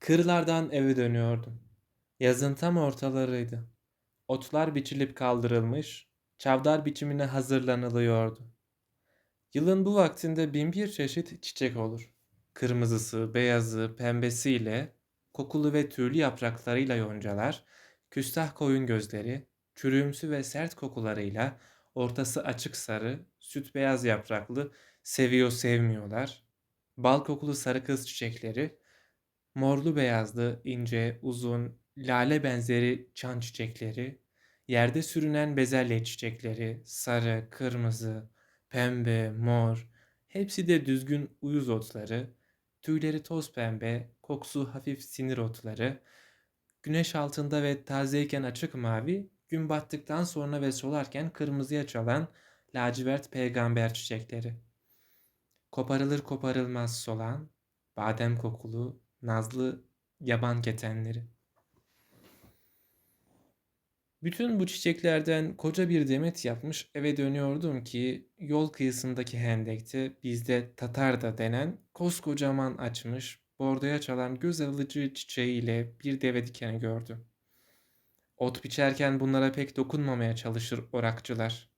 Kırlardan eve dönüyordum. Yazın tam ortalarıydı. Otlar biçilip kaldırılmış, çavdar biçimine hazırlanılıyordu. Yılın bu vaktinde binbir çeşit çiçek olur. Kırmızısı, beyazı, pembesiyle, kokulu ve tüylü yapraklarıyla yoncalar, küstah koyun gözleri, çürüğümsü ve sert kokularıyla, ortası açık sarı, süt beyaz yapraklı, seviyor sevmiyorlar, bal kokulu sarı kız çiçekleri, Morlu beyazlı, ince, uzun, lale benzeri çan çiçekleri, yerde sürünen bezelye çiçekleri, sarı, kırmızı, pembe, mor, hepsi de düzgün uyuz otları, tüyleri toz pembe, kokusu hafif sinir otları, güneş altında ve tazeyken açık mavi, gün battıktan sonra ve solarken kırmızıya çalan lacivert peygamber çiçekleri. Koparılır koparılmaz solan, badem kokulu, nazlı yaban ketenleri. Bütün bu çiçeklerden koca bir demet yapmış eve dönüyordum ki yol kıyısındaki hendekte bizde Tatar da denen koskocaman açmış bordoya çalan göz alıcı çiçeğiyle bir deve dikeni gördüm. Ot biçerken bunlara pek dokunmamaya çalışır orakçılar.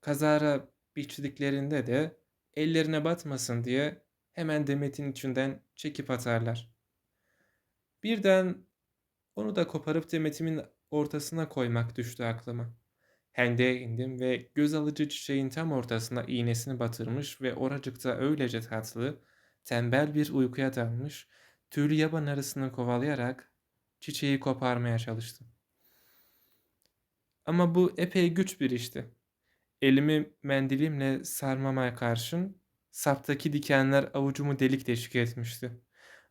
Kazara biçtiklerinde de ellerine batmasın diye hemen demetin içinden çekip atarlar. Birden onu da koparıp demetimin ortasına koymak düştü aklıma. Hendeğe indim ve göz alıcı çiçeğin tam ortasına iğnesini batırmış ve oracıkta öylece tatlı, tembel bir uykuya dalmış, tüylü yaban arısını kovalayarak çiçeği koparmaya çalıştım. Ama bu epey güç bir işti. Elimi mendilimle sarmamaya karşın saptaki dikenler avucumu delik deşik etmişti.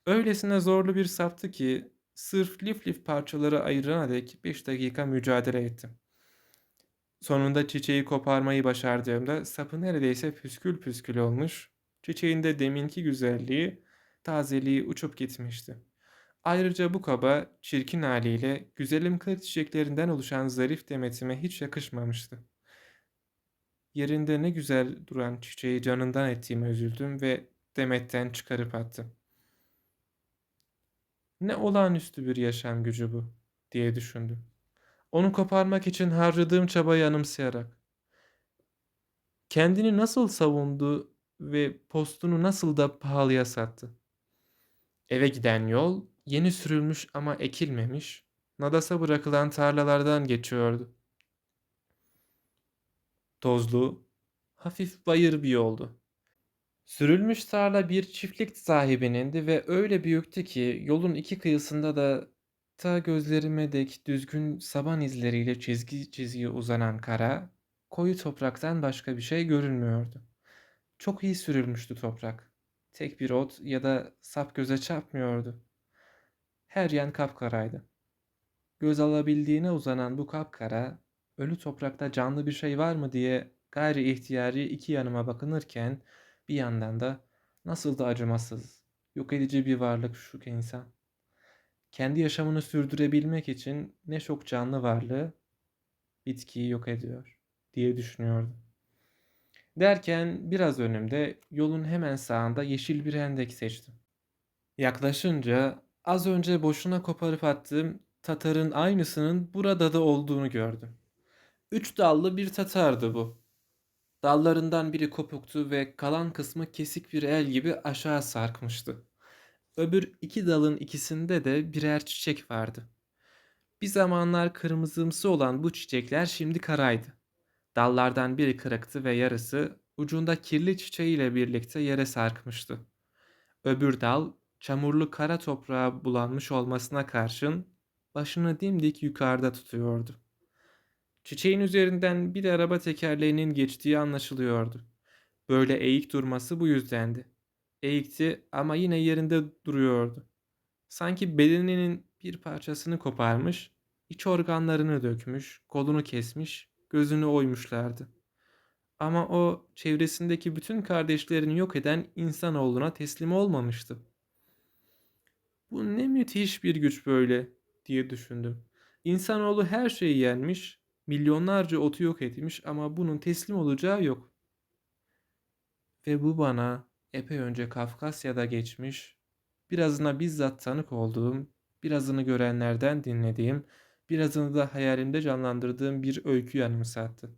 Öylesine zorlu bir saptı ki sırf lif lif parçaları ayırana dek 5 dakika mücadele ettim. Sonunda çiçeği koparmayı başardığımda sapı neredeyse püskül püskül olmuş, çiçeğin de deminki güzelliği, tazeliği uçup gitmişti. Ayrıca bu kaba, çirkin haliyle güzelim kır çiçeklerinden oluşan zarif demetime hiç yakışmamıştı. Yerinde ne güzel duran çiçeği canından ettiğime üzüldüm ve demetten çıkarıp attım. Ne olağanüstü bir yaşam gücü bu diye düşündüm. Onu koparmak için harcadığım çabayı anımsayarak. Kendini nasıl savundu ve postunu nasıl da pahalıya sattı. Eve giden yol yeni sürülmüş ama ekilmemiş, nadasa bırakılan tarlalardan geçiyordu. Tozlu, hafif bayır bir yoldu. Sürülmüş tarla bir çiftlik sahibinindi ve öyle büyüktü ki yolun iki kıyısında da ta gözlerime dek düzgün saban izleriyle çizgi çizgi uzanan kara, koyu topraktan başka bir şey görünmüyordu. Çok iyi sürülmüştü toprak. Tek bir ot ya da sap göze çarpmıyordu. Her yan kapkaraydı. Göz alabildiğine uzanan bu kapkara, ölü toprakta canlı bir şey var mı diye gayri ihtiyari iki yanıma bakınırken bir yandan da nasıl da acımasız, yok edici bir varlık şu insan. Kendi yaşamını sürdürebilmek için ne çok canlı varlığı bitkiyi yok ediyor diye düşünüyordum. Derken biraz önümde yolun hemen sağında yeşil bir hendek seçtim. Yaklaşınca az önce boşuna koparıp attığım Tatar'ın aynısının burada da olduğunu gördüm. Üç dallı bir Tatar'dı bu. Dallarından biri kopuktu ve kalan kısmı kesik bir el gibi aşağı sarkmıştı. Öbür iki dalın ikisinde de birer çiçek vardı. Bir zamanlar kırmızımsı olan bu çiçekler şimdi karaydı. Dallardan biri kırıktı ve yarısı ucunda kirli çiçeğiyle birlikte yere sarkmıştı. Öbür dal çamurlu kara toprağa bulanmış olmasına karşın başını dimdik yukarıda tutuyordu. Çiçeğin üzerinden bir araba tekerleğinin geçtiği anlaşılıyordu. Böyle eğik durması bu yüzdendi. Eğikti ama yine yerinde duruyordu. Sanki bedeninin bir parçasını koparmış, iç organlarını dökmüş, kolunu kesmiş, gözünü oymuşlardı. Ama o çevresindeki bütün kardeşlerini yok eden insanoğluna teslim olmamıştı. Bu ne müthiş bir güç böyle diye düşündüm. İnsanoğlu her şeyi yenmiş, Milyonlarca otu yok etmiş ama bunun teslim olacağı yok. Ve bu bana epey önce Kafkasya'da geçmiş birazına bizzat tanık olduğum, birazını görenlerden dinlediğim, birazını da hayalimde canlandırdığım bir öykü anımsattı.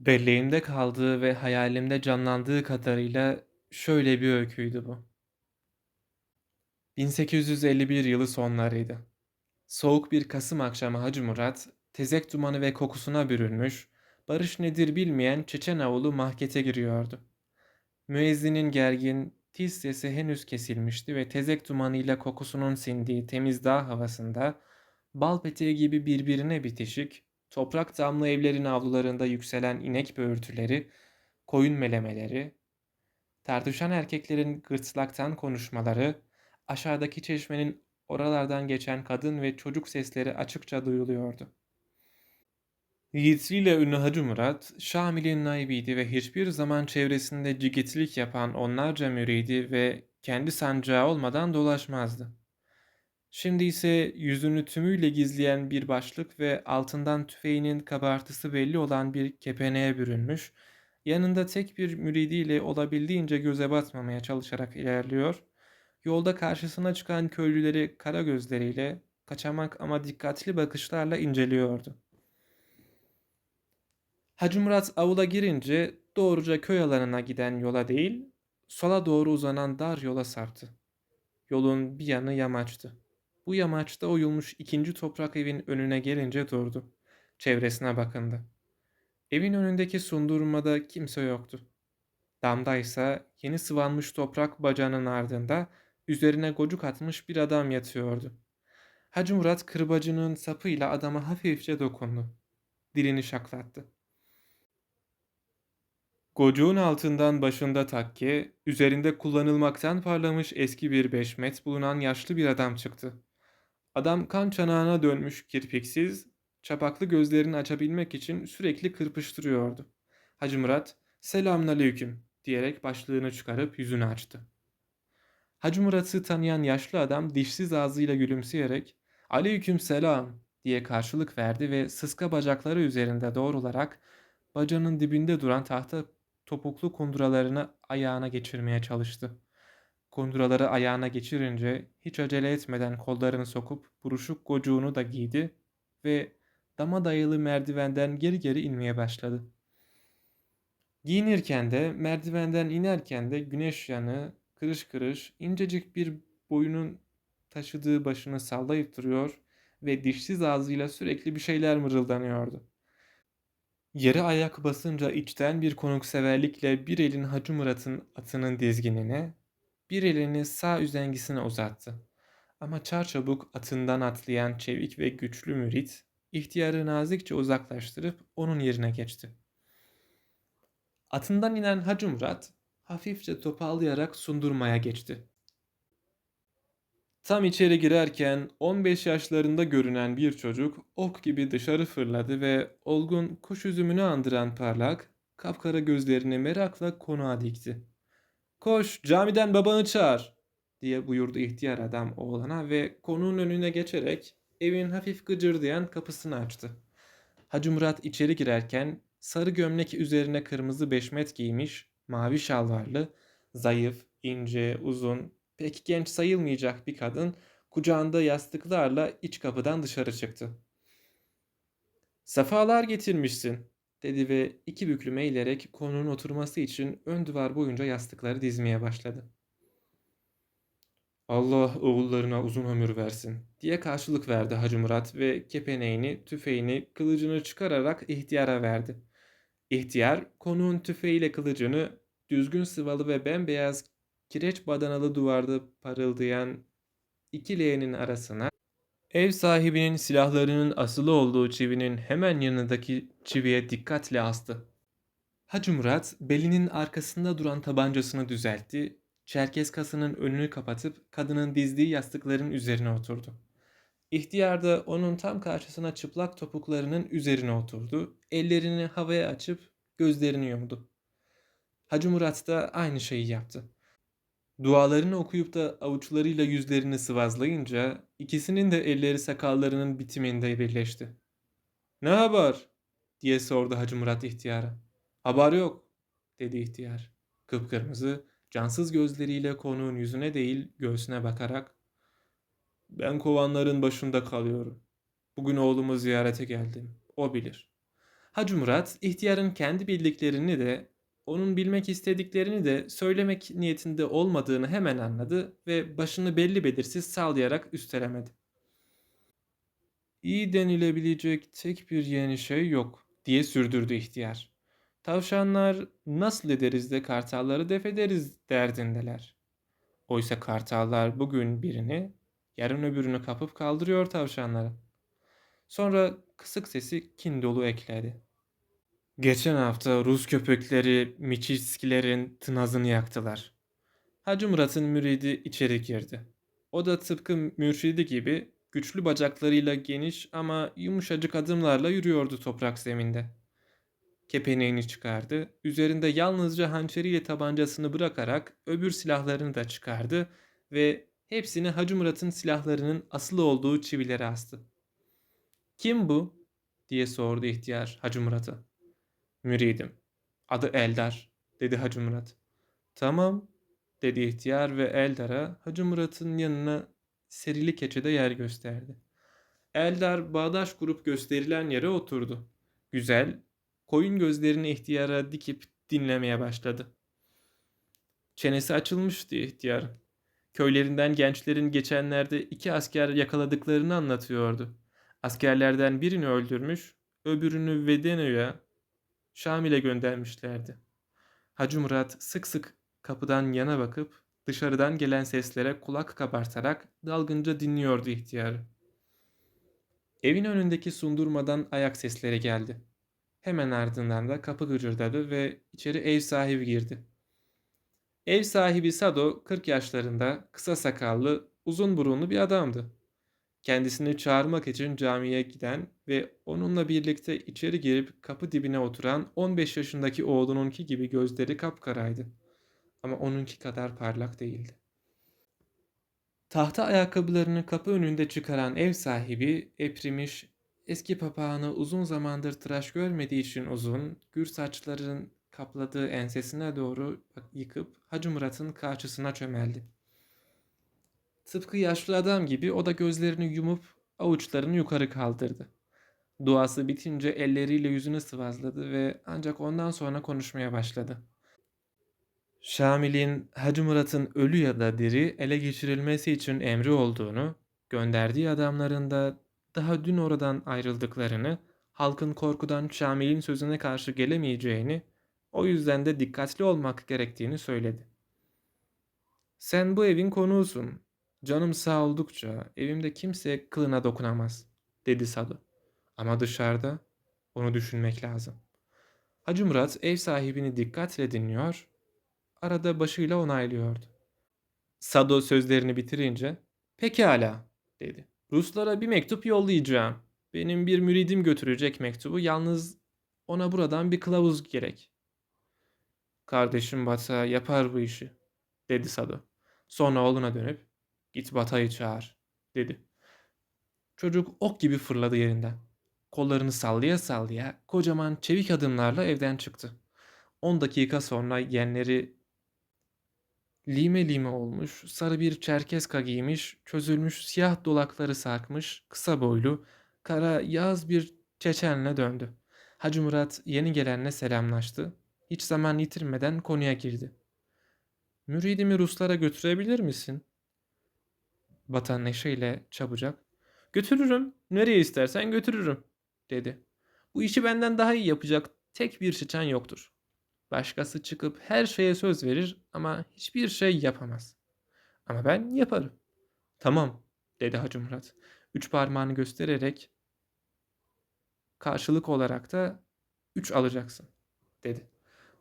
Belleğimde kaldığı ve hayalimde canlandığı kadarıyla şöyle bir öyküydü bu. 1851 yılı sonlarıydı. Soğuk bir Kasım akşamı Hacı Murat, tezek dumanı ve kokusuna bürünmüş, barış nedir bilmeyen Çeçen avulu mahkete giriyordu. Müezzinin gergin, tiz sesi henüz kesilmişti ve tezek dumanıyla kokusunun sindiği temiz dağ havasında bal peteği gibi birbirine bitişik, toprak damlı evlerin avlularında yükselen inek böğürtüleri, koyun melemeleri, tartışan erkeklerin gırtlaktan konuşmaları, aşağıdaki çeşmenin oralardan geçen kadın ve çocuk sesleri açıkça duyuluyordu. Yiğitliğiyle ünlü Hacı Murat, Şamil'in naibiydi ve hiçbir zaman çevresinde cigitlik yapan onlarca müridi ve kendi sancağı olmadan dolaşmazdı. Şimdi ise yüzünü tümüyle gizleyen bir başlık ve altından tüfeğinin kabartısı belli olan bir kepeneğe bürünmüş, yanında tek bir müridiyle olabildiğince göze batmamaya çalışarak ilerliyor, yolda karşısına çıkan köylüleri kara gözleriyle, kaçamak ama dikkatli bakışlarla inceliyordu. Hacı Murat avula girince doğruca köy alanına giden yola değil, sola doğru uzanan dar yola sarktı. Yolun bir yanı yamaçtı. Bu yamaçta oyulmuş ikinci toprak evin önüne gelince durdu. Çevresine bakındı. Evin önündeki sundurmada kimse yoktu. Damdaysa yeni sıvanmış toprak bacağının ardında üzerine gocuk atmış bir adam yatıyordu. Hacı Murat kırbacının sapıyla adama hafifçe dokundu. Dilini şaklattı. Gocuğun altından başında takke, üzerinde kullanılmaktan parlamış eski bir beşmet bulunan yaşlı bir adam çıktı. Adam kan çanağına dönmüş kirpiksiz, çapaklı gözlerini açabilmek için sürekli kırpıştırıyordu. Hacı Murat, selamünaleyküm diyerek başlığını çıkarıp yüzünü açtı. Hacı Murat'ı tanıyan yaşlı adam dişsiz ağzıyla gülümseyerek ''Aleyküm selam'' diye karşılık verdi ve sıska bacakları üzerinde doğrularak bacanın dibinde duran tahta topuklu kunduralarını ayağına geçirmeye çalıştı. Kunduraları ayağına geçirince hiç acele etmeden kollarını sokup buruşuk gocuğunu da giydi ve dama dayalı merdivenden geri geri inmeye başladı. Giyinirken de merdivenden inerken de güneş yanı kırış kırış incecik bir boyunun taşıdığı başını sallayıp duruyor ve dişsiz ağzıyla sürekli bir şeyler mırıldanıyordu. Yere ayak basınca içten bir konukseverlikle bir elin Hacı Murat'ın atının dizginine, bir elini sağ üzengisine uzattı. Ama çarçabuk atından atlayan çevik ve güçlü mürit, ihtiyarı nazikçe uzaklaştırıp onun yerine geçti. Atından inen Hacı Murat, hafifçe topallayarak sundurmaya geçti. Tam içeri girerken 15 yaşlarında görünen bir çocuk ok gibi dışarı fırladı ve olgun kuş üzümünü andıran parlak, kapkara gözlerini merakla konuğa dikti. Koş camiden babanı çağır diye buyurdu ihtiyar adam oğlana ve konuğun önüne geçerek evin hafif gıcırdayan kapısını açtı. Hacı Murat içeri girerken sarı gömlek üzerine kırmızı beşmet giymiş, mavi şalvarlı, zayıf, ince, uzun, pek genç sayılmayacak bir kadın kucağında yastıklarla iç kapıdan dışarı çıktı. Safalar getirmişsin dedi ve iki büklüm eğilerek konunun oturması için ön duvar boyunca yastıkları dizmeye başladı. Allah oğullarına uzun ömür versin diye karşılık verdi Hacı Murat ve kepeneğini, tüfeğini, kılıcını çıkararak ihtiyara verdi. İhtiyar konuğun tüfeğiyle kılıcını düzgün sıvalı ve bembeyaz kireç badanalı duvarda parıldayan iki leğenin arasına ev sahibinin silahlarının asılı olduğu çivinin hemen yanındaki çiviye dikkatle astı. Hacı Murat belinin arkasında duran tabancasını düzeltti, çerkez kasının önünü kapatıp kadının dizdiği yastıkların üzerine oturdu. İhtiyar da onun tam karşısına çıplak topuklarının üzerine oturdu, ellerini havaya açıp gözlerini yumdu. Hacı Murat da aynı şeyi yaptı. Dualarını okuyup da avuçlarıyla yüzlerini sıvazlayınca ikisinin de elleri sakallarının bitiminde birleşti. Ne haber? diye sordu Hacı Murat ihtiyara. Haber yok dedi ihtiyar. Kıpkırmızı, Cansız gözleriyle konuğun yüzüne değil göğsüne bakarak ben kovanların başında kalıyorum. Bugün oğlumu ziyarete geldim. O bilir. Hacı Murat ihtiyarın kendi bildiklerini de onun bilmek istediklerini de söylemek niyetinde olmadığını hemen anladı ve başını belli belirsiz sallayarak üstelemedi. İyi denilebilecek tek bir yeni şey yok diye sürdürdü ihtiyar. Tavşanlar nasıl ederiz de kartalları def ederiz derdindeler. Oysa kartallar bugün birini, yarın öbürünü kapıp kaldırıyor tavşanları. Sonra kısık sesi kin dolu ekledi. Geçen hafta Rus köpekleri Miçiskilerin tınazını yaktılar. Hacı Murat'ın müridi içeri girdi. O da tıpkı mürşidi gibi güçlü bacaklarıyla geniş ama yumuşacık adımlarla yürüyordu toprak zeminde. Kepeneğini çıkardı, üzerinde yalnızca hançeriyle tabancasını bırakarak öbür silahlarını da çıkardı ve hepsini Hacı Murat'ın silahlarının asılı olduğu çivilere astı. Kim bu? diye sordu ihtiyar Hacı Murat'a. Müridim. Adı Eldar, dedi Hacı Murat. Tamam, dedi ihtiyar ve Eldar'a Hacı Murat'ın yanına serili keçede yer gösterdi. Eldar bağdaş kurup gösterilen yere oturdu. Güzel, koyun gözlerini ihtiyara dikip dinlemeye başladı. Çenesi açılmıştı ihtiyarın. Köylerinden gençlerin geçenlerde iki asker yakaladıklarını anlatıyordu. Askerlerden birini öldürmüş, öbürünü Vedeno'ya, Şamil'e göndermişlerdi. Hacı Murat sık sık kapıdan yana bakıp dışarıdan gelen seslere kulak kabartarak dalgınca dinliyordu ihtiyarı. Evin önündeki sundurmadan ayak sesleri geldi. Hemen ardından da kapı gıcırdadı ve içeri ev sahibi girdi. Ev sahibi Sado 40 yaşlarında, kısa sakallı, uzun burunlu bir adamdı. Kendisini çağırmak için camiye giden ve onunla birlikte içeri girip kapı dibine oturan 15 yaşındaki oğlununki gibi gözleri kapkaraydı. Ama onunki kadar parlak değildi. Tahta ayakkabılarını kapı önünde çıkaran ev sahibi eprimiş, eski papağanı uzun zamandır tıraş görmediği için uzun, gür saçların kapladığı ensesine doğru yıkıp Hacı Murat'ın karşısına çömeldi. Tıpkı yaşlı adam gibi o da gözlerini yumup avuçlarını yukarı kaldırdı. Duası bitince elleriyle yüzünü sıvazladı ve ancak ondan sonra konuşmaya başladı. Şamil'in Hacı Murat'ın ölü ya da diri ele geçirilmesi için emri olduğunu, gönderdiği adamların da daha dün oradan ayrıldıklarını, halkın korkudan Şamil'in sözüne karşı gelemeyeceğini, o yüzden de dikkatli olmak gerektiğini söyledi. Sen bu evin konuğusun. Canım sağ oldukça evimde kimse kılına dokunamaz, dedi Sado. Ama dışarıda onu düşünmek lazım. Hacı Murat ev sahibini dikkatle dinliyor, arada başıyla onaylıyordu. Sado sözlerini bitirince, pekala, dedi. Ruslara bir mektup yollayacağım. Benim bir müridim götürecek mektubu, yalnız ona buradan bir kılavuz gerek. Kardeşim Bata yapar bu işi, dedi Sado. Sonra oğluna dönüp, Git Batay'ı çağır dedi. Çocuk ok gibi fırladı yerinden. Kollarını sallaya sallaya kocaman çevik adımlarla evden çıktı. 10 dakika sonra yenleri lime lime olmuş, sarı bir çerkeska giymiş, çözülmüş siyah dolakları sarkmış, kısa boylu, kara yaz bir Çeçenle döndü. Hacı Murat yeni gelenle selamlaştı. Hiç zaman yitirmeden konuya girdi. Müridimi Ruslara götürebilir misin? Batan neşeyle çabucak. Götürürüm. Nereye istersen götürürüm dedi. Bu işi benden daha iyi yapacak tek bir çiçen yoktur. Başkası çıkıp her şeye söz verir ama hiçbir şey yapamaz. Ama ben yaparım. Tamam dedi Hacı Murat. Üç parmağını göstererek karşılık olarak da üç alacaksın dedi.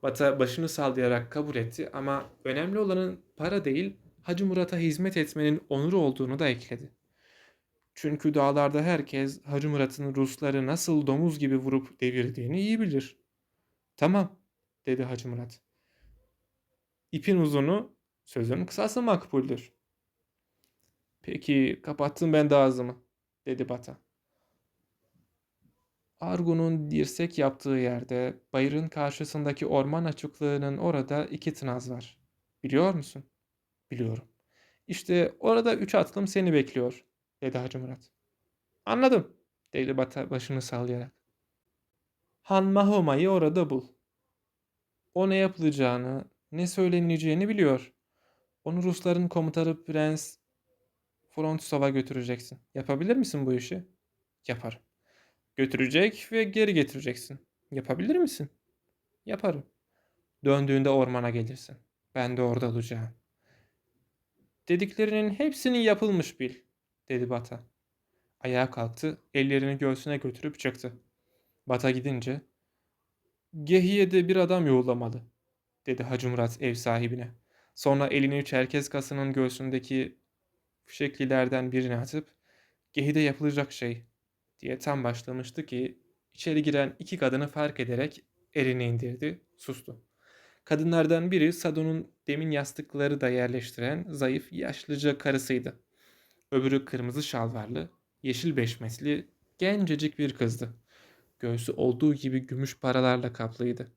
Bata başını sallayarak kabul etti ama önemli olanın para değil Hacı Murat'a hizmet etmenin onuru olduğunu da ekledi. Çünkü dağlarda herkes Hacı Murat'ın Rusları nasıl domuz gibi vurup devirdiğini iyi bilir. Tamam, dedi Hacı Murat. İpin uzunu, sözün kısası makbuldür. Peki, kapattım ben de ağzımı, dedi Bata. Argun'un dirsek yaptığı yerde, bayırın karşısındaki orman açıklığının orada iki tınaz var. Biliyor musun? Biliyorum. İşte orada üç atlım seni bekliyor, dedi Hacı Murat. Anladım, dedi Bata başını sallayarak. Han Mahoma'yı orada bul. O ne yapılacağını, ne söyleneceğini biliyor. Onu Rusların komutanı Prens Frontsov'a götüreceksin. Yapabilir misin bu işi? Yaparım. Götürecek ve geri getireceksin. Yapabilir misin? Yaparım. Döndüğünde ormana gelirsin. Ben de orada olacağım. Dediklerinin hepsini yapılmış bil, dedi Bata. Ayağa kalktı, ellerini göğsüne götürüp çıktı. Bata gidince, Gehiye'de bir adam yollamalı, dedi Hacı Murat ev sahibine. Sonra elini Çerkez kasının göğsündeki fişeklilerden birine atıp, Gehi'de yapılacak şey, diye tam başlamıştı ki, içeri giren iki kadını fark ederek elini indirdi, sustu. Kadınlardan biri Sado'nun demin yastıkları da yerleştiren zayıf yaşlıca karısıydı. Öbürü kırmızı şalvarlı, yeşil beşmesli, gencecik bir kızdı. Göğsü olduğu gibi gümüş paralarla kaplıydı.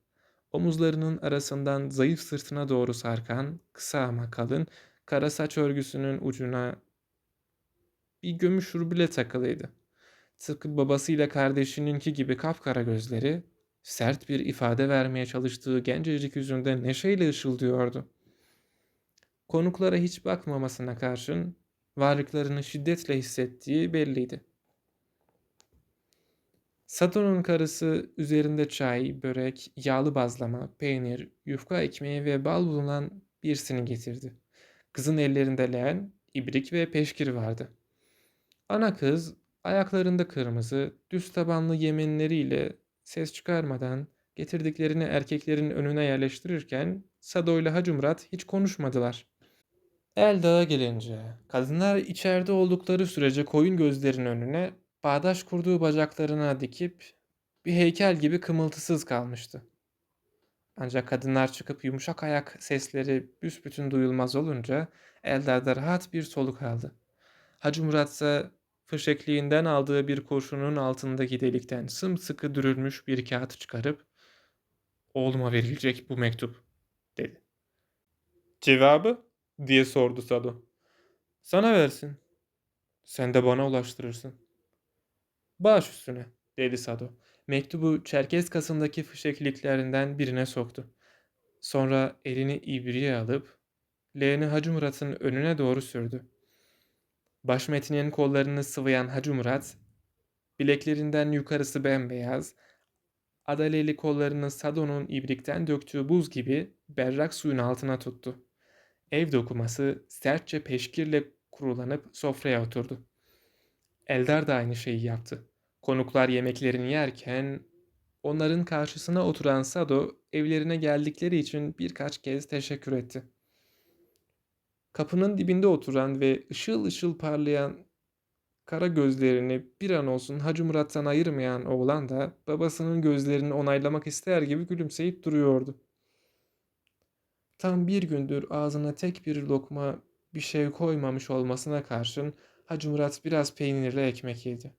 Omuzlarının arasından zayıf sırtına doğru sarkan, kısa ama kalın, kara saç örgüsünün ucuna bir gümüş ruble takılıydı. Tıpkı babasıyla kardeşininki gibi kapkara gözleri, sert bir ifade vermeye çalıştığı gencecik yüzünde neşeyle ışıldıyordu. Konuklara hiç bakmamasına karşın varlıklarını şiddetle hissettiği belliydi. Sato'nun karısı üzerinde çay, börek, yağlı bazlama, peynir, yufka ekmeği ve bal bulunan birisini getirdi. Kızın ellerinde leğen, ibrik ve peşkir vardı. Ana kız ayaklarında kırmızı, düz tabanlı yemenleriyle ses çıkarmadan getirdiklerini erkeklerin önüne yerleştirirken Sado ile Hacı hiç konuşmadılar. Eldağ'a gelince kadınlar içeride oldukları sürece koyun gözlerinin önüne bağdaş kurduğu bacaklarına dikip bir heykel gibi kımıltısız kalmıştı. Ancak kadınlar çıkıp yumuşak ayak sesleri büsbütün duyulmaz olunca Eldar'da rahat bir soluk aldı. Hacı Murat ise fışekliğinden aldığı bir kurşunun altındaki delikten sımsıkı dürülmüş bir kağıt çıkarıp "Oğluma verilecek bu mektup." dedi. "Cevabı?" Diye sordu Sado. "Sana versin. Sen de bana ulaştırırsın." "Baş üstüne." dedi Sado. Mektubu Çerkez kasındaki fişekliklerinden birine soktu. Sonra elini ibriğe alıp leğeni Hacı Murat'ın önüne doğru sürdü. Başmetinin kollarını sıvayan Hacı Murat, bileklerinden yukarısı bembeyaz, adaleli kollarını Sado'nun ibrikten döktüğü buz gibi berrak suyun altına tuttu. Ev dokuması sertçe peşkirle kurulanıp sofraya oturdu. Eldar da aynı şeyi yaptı. Konuklar yemeklerini yerken onların karşısına oturan Sado evlerine geldikleri için birkaç kez teşekkür etti. Kapının dibinde oturan ve ışıl ışıl parlayan kara gözlerini bir an olsun Hacı Murat'tan ayırmayan oğlan da babasının gözlerini onaylamak ister gibi gülümseyip duruyordu. Tam bir gündür ağzına tek bir lokma bir şey koymamış olmasına karşın Hacı Murat biraz peynirli ekmek yedi.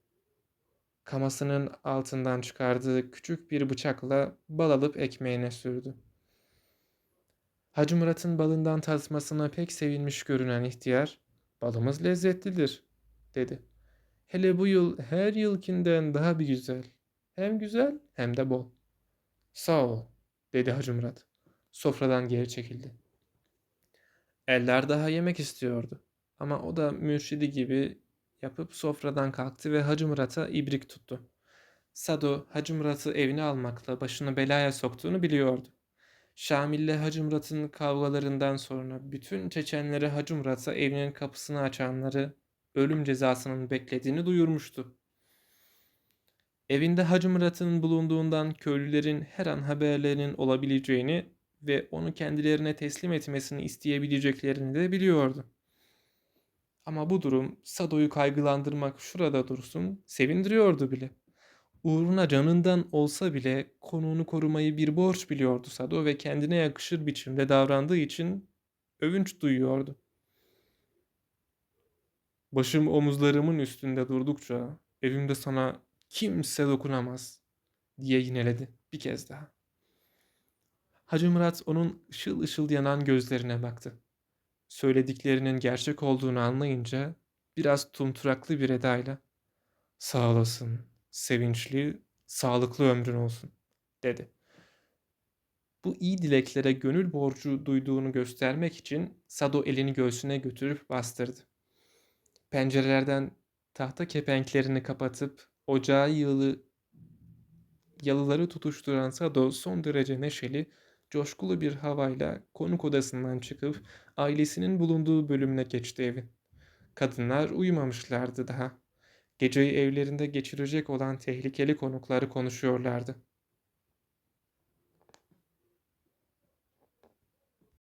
Kamasının altından çıkardığı küçük bir bıçakla bal alıp ekmeğine sürdü. Hacı Murat'ın balından tatmasına pek sevinmiş görünen ihtiyar, balımız lezzetlidir, dedi. Hele bu yıl her yılkinden daha bir güzel. Hem güzel hem de bol. Sağ ol, dedi Hacı Murat. Sofradan geri çekildi. Eller daha yemek istiyordu. Ama o da mürşidi gibi yapıp sofradan kalktı ve Hacı Murat'a ibrik tuttu. Sado, Hacı Murat'ı evine almakla başını belaya soktuğunu biliyordu. Şamil'le Hacı Murat'ın kavgalarından sonra bütün Çeçenlere Hacı Murat'a evinin kapısını açanları ölüm cezasının beklediğini duyurmuştu. Evinde Hacı Murat'ın bulunduğundan köylülerin her an haberlerinin olabileceğini ve onu kendilerine teslim etmesini isteyebileceklerini de biliyordu. Ama bu durum Sado'yu kaygılandırmak şurada dursun sevindiriyordu bile. Uğruna canından olsa bile konuğunu korumayı bir borç biliyordu Sado ve kendine yakışır biçimde davrandığı için övünç duyuyordu. Başım omuzlarımın üstünde durdukça evimde sana kimse dokunamaz diye yineledi bir kez daha. Hacı Murat onun ışıl ışıl yanan gözlerine baktı. Söylediklerinin gerçek olduğunu anlayınca biraz tumturaklı bir edayla "Sağ olasın, sevinçli, sağlıklı ömrün olsun." dedi. Bu iyi dileklere gönül borcu duyduğunu göstermek için Sado elini göğsüne götürüp bastırdı. Pencerelerden tahta kepenklerini kapatıp ocağı yığılı yalıları tutuşturan Sado son derece neşeli, coşkulu bir havayla konuk odasından çıkıp ailesinin bulunduğu bölümüne geçti evin. Kadınlar uyumamışlardı daha. Geceyi evlerinde geçirecek olan tehlikeli konukları konuşuyorlardı.